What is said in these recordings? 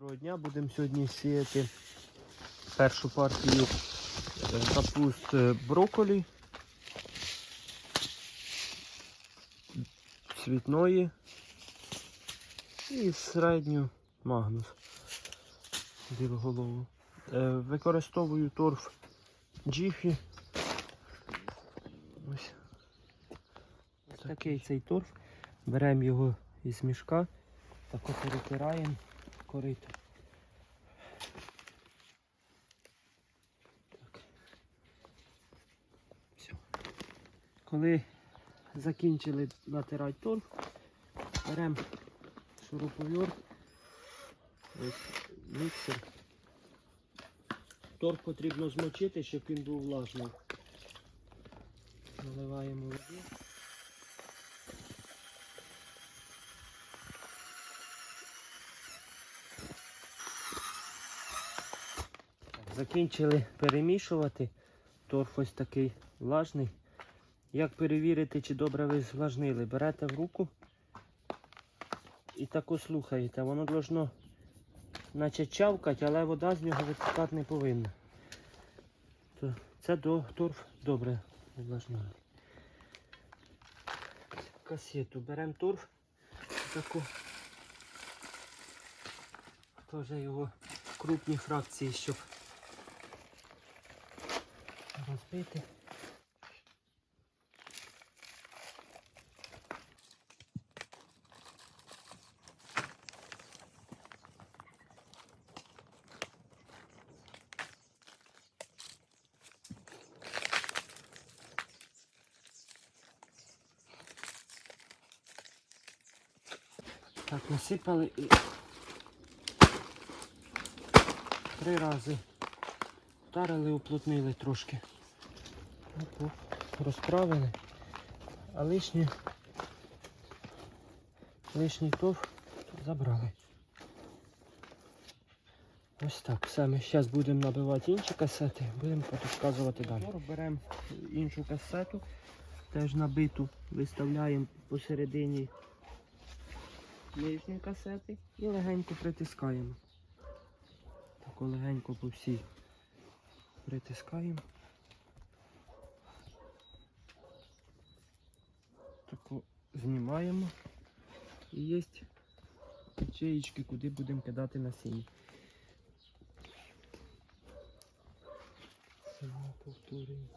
Доброго дня, будемо сьогодні сіяти першу партію е, капуст брокколі, цвітної і середню магнус білоголову. Е, Використовую торф джіфі. Ось. Ось такий цей торф. Беремо його із мішка, так перетираємо корито. Так. Все. Коли закінчили натирати торф, беремо шуруповерт, ось міксер. Торф потрібно змочити, щоб він був влажний. Наливаємо води. Закінчили перемішувати. Торф ось такий влажний. Як перевірити, чи добре ви звлажнили? Берете в руку і тако слухаєте. Воно должно наче чавкати, але вода з нього витікати не повинна. То це до торф добре увлажнений. Касету беремо торф. Таку. Теж його крупні фракції, щоб розбити. Так, насипали і три рази вдарили, уплотнили трошки. Розправили. А лишнє лишній тов забрали. Ось так. Все, ми зараз будемо набивати інші касети, будемо розказувати далі. Беремо іншу касету, теж набиту, виставляємо посередині нижньої касети і легенько притискаємо. Так легенько по всій притискаємо. Таку знімаємо. І є ячеїчки, куди будемо кидати насіння. Знову повторюємо.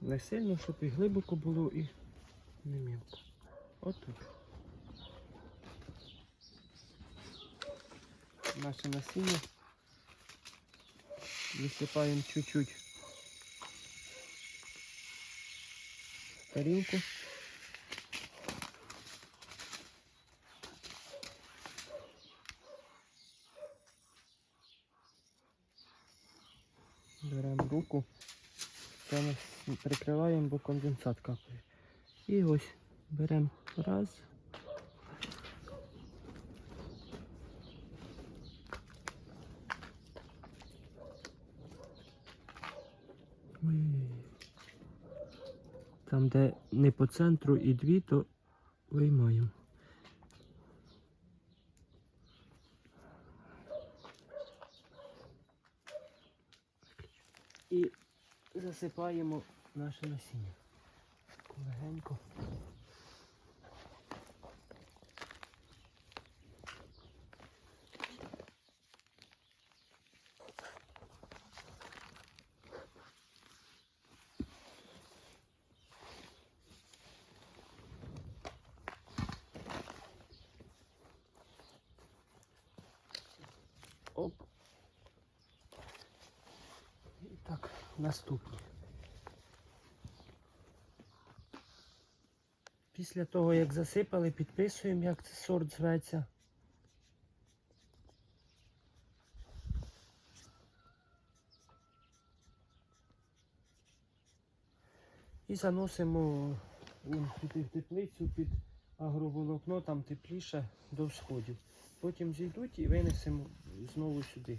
Не сильно, щоб і глибоко було, і не мілко. Отут. Наше насіння висипаємо чуть-чуть в тарілку. Беремо руку, це прикриваємо, бо конденсат капає. І ось беремо раз. Там, де не по центру і дві, то виймаємо. І засипаємо наше насіння. Легенько. Оп. І так, наступні. Після того, як засипали, підписуємо, як це сорт зветься. І заносимо туди в теплицю під агроволокно, там тепліше до всходів. Потім зійдуть і винесемо знову сюди.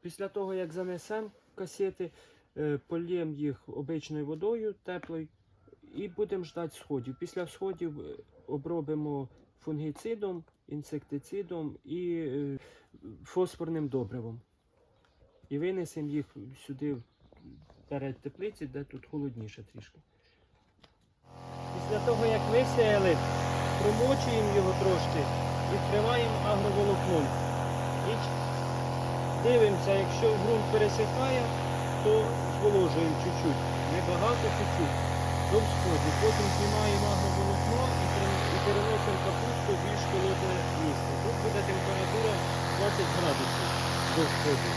Після того, як занесемо касети, е, польємо їх обичною водою теплою і будемо ждати сходів. Після сходів е, обробимо фунгіцидом, інсектицидом і е, фосфорним добривом. І винесемо їх сюди перед теплиці, де тут холодніше трішки. Після того, як висіяли, промочуємо його трошки і вкриваємо агроволокном. І дивимося, якщо ґрунт пересихає, то зволожуємо чуть-чуть. Небагато чуть-чуть. До всходу. Потім знімаємо агроволокно і переносимо капусту в більш холодне місце. Тут буде температура 20 градусів до всходу.